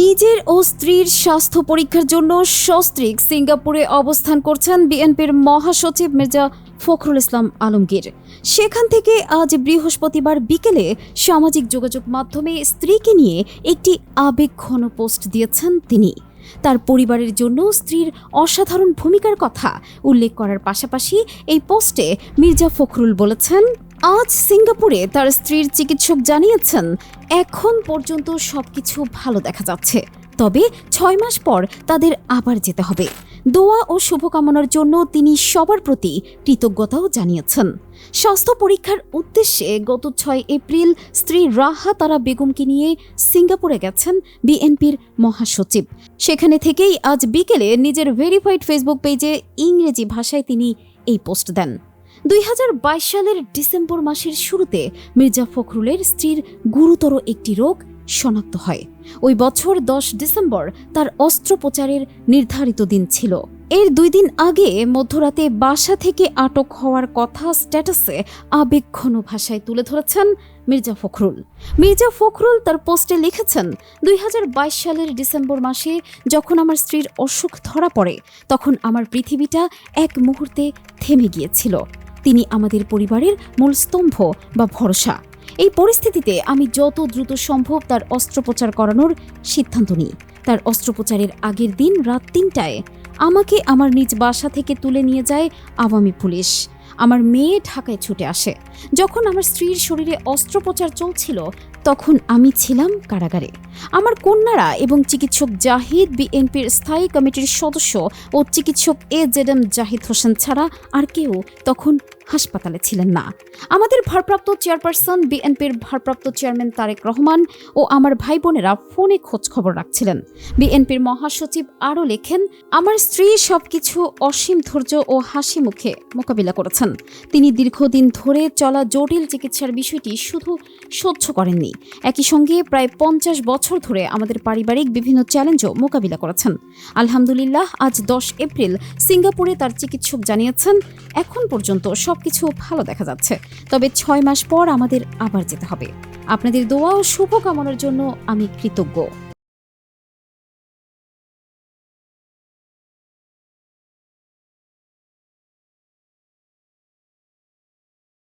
নিজের ও স্ত্রীর স্বাস্থ্য পরীক্ষার জন্য সস্ত্রীক সিঙ্গাপুরে অবস্থান করছেন বিএনপির মহাসচিব মির্জা ফখরুল ইসলাম আলমগীর। সেখান থেকে আজ বৃহস্পতিবার বিকেলে সামাজিক যোগাযোগ মাধ্যমে স্ত্রীকে নিয়ে একটি আবেগঘন পোস্ট দিয়েছেন তিনি। তার পরিবারের জন্য স্ত্রীর অসাধারণ ভূমিকার কথা উল্লেখ করার পাশাপাশি এই পোস্টে মির্জা ফখরুল বলেছেন, আজ সিঙ্গাপুরে তার স্ত্রীর চিকিৎসক জানিয়েছেন, এখন পর্যন্ত সবকিছু ভালো দেখা যাচ্ছে। তবে ছয় মাস পর তাদের আবার যেতে হবে। দোয়া ও শুভকামনার জন্য তিনি সবার প্রতি কৃতজ্ঞতাও জানিয়েছেন। স্বাস্থ্য পরীক্ষার উদ্দেশ্যে গত ছয় এপ্রিল স্ত্রী রাহা তারা বেগমকে নিয়ে সিঙ্গাপুরে গেছেন বিএনপির মহাসচিব। সেখানে থেকেই আজ বিকেলে নিজের ভেরিফাইড ফেসবুক পেজে ইংরেজি ভাষায় তিনি এই পোস্ট দেন। দুই হাজার বাইশ সালের ডিসেম্বর মাসের শুরুতে মির্জা ফখরুলের স্ত্রীর গুরুতর একটি রোগ শনাক্ত হয়। ওই বছর দশ ডিসেম্বর তার অস্ত্রোপচারের নির্ধারিত দিন ছিল। এর দুই দিন আগে মধ্যরাতে বাসা থেকে আটক হওয়ার কথা স্ট্যাটাসে আবেগঘন ভাষায় তুলে ধরেছেন মির্জা ফখরুল। মির্জা ফখরুল তার পোস্টে লিখেছেন, দুই হাজার বাইশ সালের ডিসেম্বর মাসে যখন আমার স্ত্রীর অসুখ ধরা পড়ে, তখন আমার পৃথিবীটা এক মুহূর্তে থেমে গিয়েছিল। তিনি আমাদের পরিবারের মূল স্তম্ভ বা ভরসা। এই পরিস্থিতিতে আমি যত দ্রুত সম্ভব তার অস্ত্রোপচার করানোর সিদ্ধান্ত নিই। তার অস্ত্রোপচারের আগের দিন রাত তিনটায় আমাকে আমার নিজ বাসা থেকে তুলে নিয়ে যায় আওয়ামী পুলিশ। আমার মেয়ে ঢাকায় ছুটে আসে। যখন আমার স্ত্রীর শরীরে অস্ত্রোপচার চলছিল, তখন আমি ছিলাম কারাগারে। আমার কন্যারা এবং চিকিৎসক জাহিদ বিএনপির স্থায়ী কমিটির সদস্য ও চিকিৎসক A Z M Zahid Hossain ছাড়া আর কেউ তখন হাসপাতালে ছিলেন না। আমাদের ভারপ্রাপ্ত চেয়ারপারসন বিএনপির ভারপ্রাপ্ত চেয়ারম্যান তারেক রহমান ও আমার ভাই বোনেরা ফোনে খোঁজ খবর রাখছিলেন। বিএনপির মহাসচিব আরও লেখেন, আমার স্ত্রী সবকিছু অসীম ধৈর্য ও হাসি মুখে মোকাবিলা করেছেন। তিনি দীর্ঘদিন ধরে চলা জটিল চিকিৎসার বিষয়টি শুধু সহ্য করেননি। একই সঙ্গে প্রায় পঞ্চাশ বছর ধরে আমাদের পারিবারিক বিভিন্ন চ্যালেঞ্জও মোকাবিলা করেছেন। আলহামদুলিল্লাহ, আজ দশ এপ্রিল। সিঙ্গাপুরে তার চিকিৎসক জানিয়েছেন, এখন পর্যন্ত সবকিছু ভালো দেখা যাচ্ছে। তবে ছয় মাস পর আমাদের আবার যেতে হবে। আপনাদের দোয়া ও শুভকামনার জন্য আমি কৃতজ্ঞ।